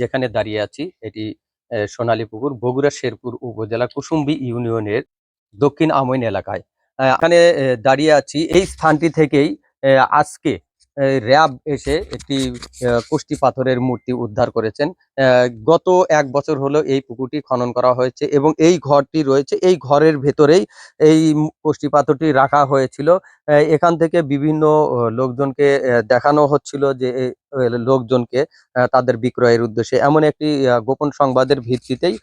যেখানে দাঁড়িয়ে আছি, এটি সোনালী পুকুর বগুড়া শেরপুর উপজেলা কুসুম্বি ইউনিয়নের দক্ষিণ আমইন এলাকায়। এখানে দাঁড়িয়ে আছি। এই স্থানটি থেকেই আজকে র্যাব এসে একটি কুষ্টি পাথরের মূর্তি উদ্ধার করেছেন। গত এক বছর হলো এই পুকুরটি খনন করা হয়েছে এবং এই ঘরটি রয়েছে, এই ঘরের ভেতরেই এই কুষ্টি পাথরটি রাখা হয়েছিল। এখান থেকে বিভিন্ন লোকজনকে দেখানো হচ্ছিল যে লোকজনকে তাদের বিক্রয়ের উদ্দেশ্যে। এমন একটি গোপন সংবাদের ভিত্তিতেই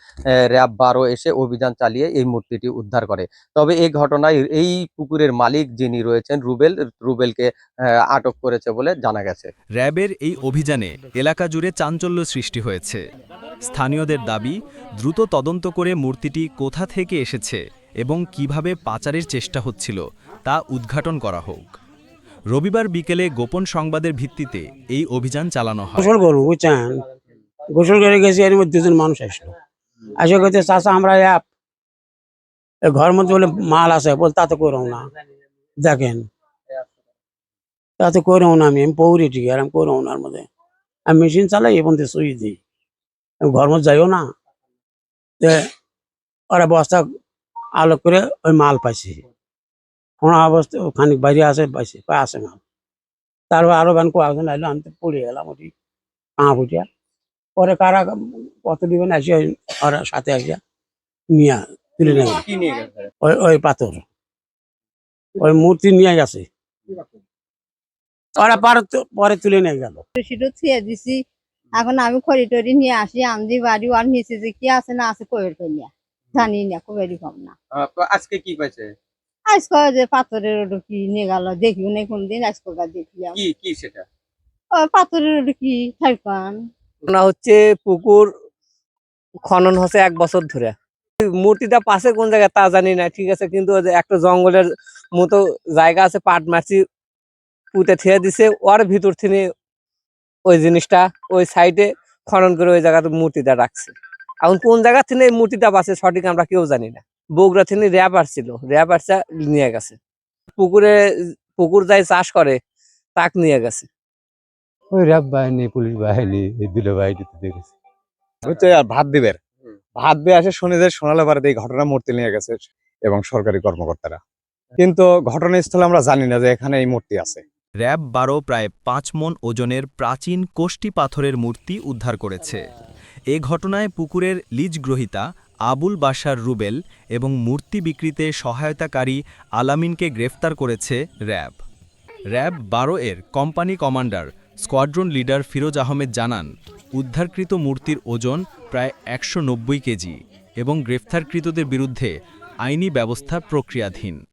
র্যাব বারো এসে অভিযান চালিয়ে এই মূর্তিটি উদ্ধার করে। তবে এই ঘটনায় এই পুকুরের মালিক যিনি রয়েছেন, রুবেল, রুবেলকে আটক করেছে বলে জানা গেছে। র্যাবের এই অভিযানে এলাকা জুড়ে চাঞ্চল্য সৃষ্টি হয়েছে। স্থানীয়দের দাবি, দ্রুত তদন্ত করে মূর্তিটি কোথা থেকে এসেছে এবং কীভাবে পাচারের চেষ্টা হচ্ছিল তা উদ্ঘাটন করা হোক। রবিবার বিকেলে গোপন সংবাদের ভিত্তিতে এই অভিযান চালানো হয়। বুঝছেন? গেছি, এর মধ্যে দুজন মানুষ আসলো। আমরা অ্যাপ ঘর বলে মাল আছে তাতে করো না। দেখেন তাতে না আমি আমি আর করো না মধ্যে। মেশিন চালাই দিই ঘর যাইও না। ওরা বস্তা আলোক করে ওই মাল পাইছি। কোনো অবস্থা খানিক বাইরে আসে পাইছি পাই আসে মাল তারপর আরও গান কয়েকজন আইলো আমি তো পড়ে গেলাম ওটি কাঁ ফুটিয়া পরে কারা কত দিবেন আসি ওই ওরা সাথে আসিয়া নিয়ে তুলে নেয় ওই ওই পাথর। ওই মূর্তি নিয়ে গেছে। ওরা পরে পরে তুলে নিয়ে গেল। সেটা থুয়ে দিছি। এখন আমি খড়ি টড়ি নিয়ে আসি আমদি বাড়ি আর নিচে যে কি আছে না আছে কবের কইয়া জানি না কবেরই কম না। আজকে কি পাইছে? আজকে যে পাথরের ওটা কি নিয়ে গেল দেখিও না কোনদিন আজকে দেখলাম কি কি সেটা? ও পাথরের ওটা কি ঘটনা হচ্ছে পুকুর খনন হচ্ছে এক বছর ধরে। মূর্তিটা পাশে কোন জায়গায় তা জানি না ঠিক আছে কিন্তু ওই যে একটা জঙ্গলের মতো জায়গা আছে পাট মাছি পুঁতে ঠেয়ে দিছে ওর ভিতর থেকে ওই জিনিসটা ওই সাইডে খনন করে ওই জায়গাতে মূর্তিটা রাখছে। এখন কোন জায়গা থেকে এই মূর্তিটা বাসে সঠিক আমরা কেউ জানি না। বগুড়া থেকে র্যাব আসছিল। র্যাব আসছে নিয়ে গেছে। পুকুরে পুকুর যাই চাষ করে তাক নিয়ে গেছে। ওই র্যাব বাহিনী পুলিশ বাহিনী এই দুটো বাহিনীতে দেখেছি। হচ্ছে আর ভাত দিবের ভাত দিয়ে আসে শুনে যে সোনালে বাড়িতে এই ঘটনা মূর্তি নিয়ে গেছে এবং সরকারি কর্মকর্তারা। কিন্তু ঘটনাস্থলে আমরা জানি না যে এখানে এই মূর্তি আছে। র্যাব বারো প্রায় পাঁচ মন ওজনের প্রাচীন কোষ্টি পাথরের মূর্তি উদ্ধার করেছে। এ ঘটনায় পুকুরের লিজ গ্রহীতা আবুল বাশার রুবেল এবং মূর্তি বিক্রিতে সহায়তাকারী আলামিনকে গ্রেফতার করেছে র্যাব। র্যাব বারো এর company commander squadron leader Firoz Ahmed জানান, উদ্ধারকৃত মূর্তির ওজন প্রায় একশো নব্বই কেজি এবং গ্রেফতারকৃতদের বিরুদ্ধে আইনি ব্যবস্থা প্রক্রিয়াধীন।